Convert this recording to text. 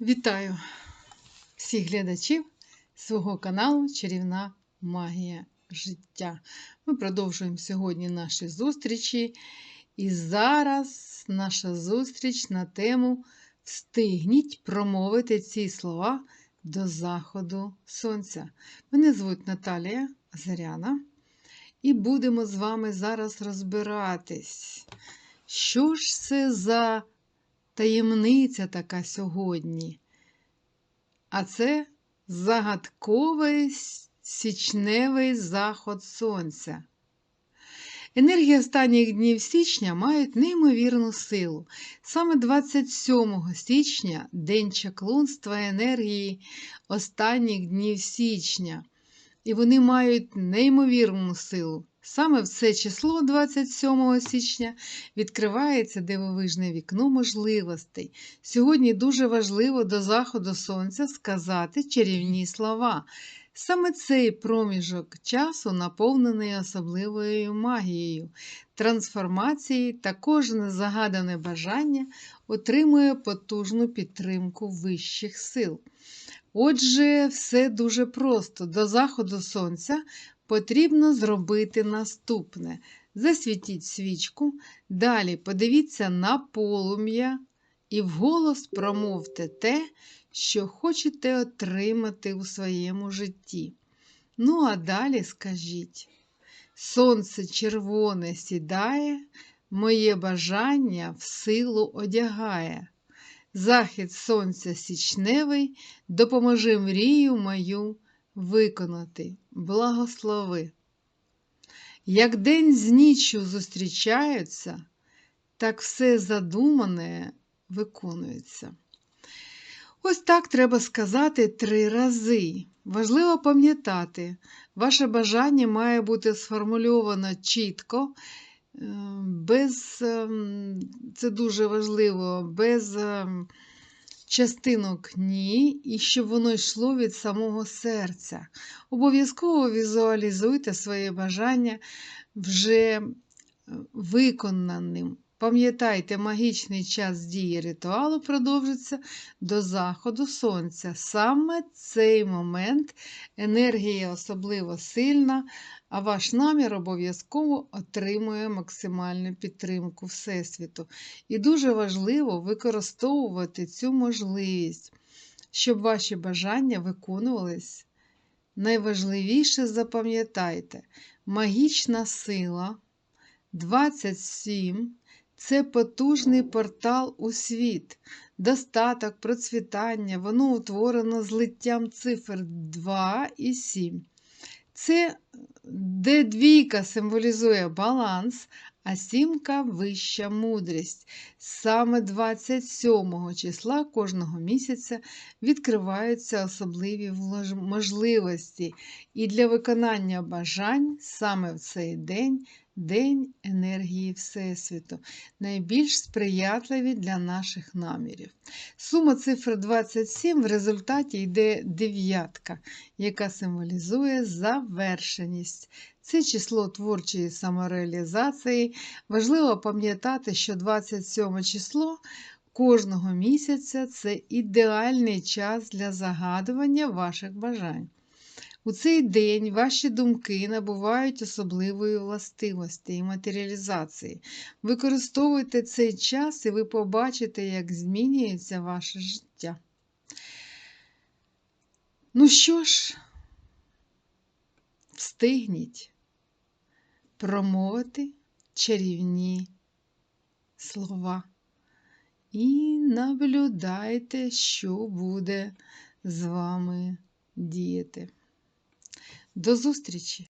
Вітаю всіх глядачів свого каналу Чарівна Магія життя. Ми продовжуємо сьогодні наші зустрічі. І зараз наша зустріч на тему Встигніть промовити ці слова до заходу сонця. Мене звуть Наталія Заряна, і будемо з вами зараз розбиратись, що ж це за таємниця така сьогодні. А це загадковий січневий заход сонця. Енергії останніх днів січня мають неймовірну силу. Саме 27 січня день чаклунства енергії останніх днів січня. І вони мають неймовірну силу. Саме в це число 27 січня відкривається дивовижне вікно можливостей. Сьогодні дуже важливо до заходу сонця сказати чарівні слова. Саме цей проміжок часу наповнений особливою магією, трансформації та кожне загадане бажання отримує потужну підтримку вищих сил. Отже, все дуже просто. До заходу сонця потрібно зробити наступне: засвітіть свічку, далі подивіться на полум'я і вголос промовте те, що хочете отримати у своєму житті. Ну, а далі скажіть: Сонце червоне сідає, моє бажання в силу одягає. Захід сонця січневий, допоможи мрію мою виконати. Благослови. Як день з ніччю зустрічаються, так все задумане виконується. Ось так треба сказати три рази. Важливо пам'ятати, ваше бажання має бути сформульовано чітко, без, це дуже важливо, без частинок ні, і щоб воно йшло від самого серця. Обов'язково візуалізуйте своє бажання вже виконаним. Пам'ятайте, магічний час дії ритуалу продовжиться до заходу сонця. Саме цей момент енергія особливо сильна, а ваш намір обов'язково отримує максимальну підтримку Всесвіту. І дуже важливо використовувати цю можливість, щоб ваші бажання виконувались. Найважливіше запам'ятайте, магічна сила 27 це потужний портал у світ, достаток, процвітання, воно утворено злиттям цифр 2 і 7. Це де двійка символізує баланс, а сімка вища мудрість. Саме 27 числа кожного місяця відкриваються особливі можливості, і для виконання бажань саме в цей день. День енергії Всесвіту, найбільш сприятливі для наших намірів. Сума цифр 27 в результаті йде дев'ятка, яка символізує завершеність. Це число творчої самореалізації. Важливо пам'ятати, що 27 число кожного місяця це ідеальний час для загадування ваших бажань. У цей день ваші думки набувають особливої властивості і матеріалізації. Використовуйте цей час і ви побачите, як змінюється ваше життя. Ну що ж, встигніть промовити чарівні слова. І наблюдайте, що буде з вами діяти. До зустрічі!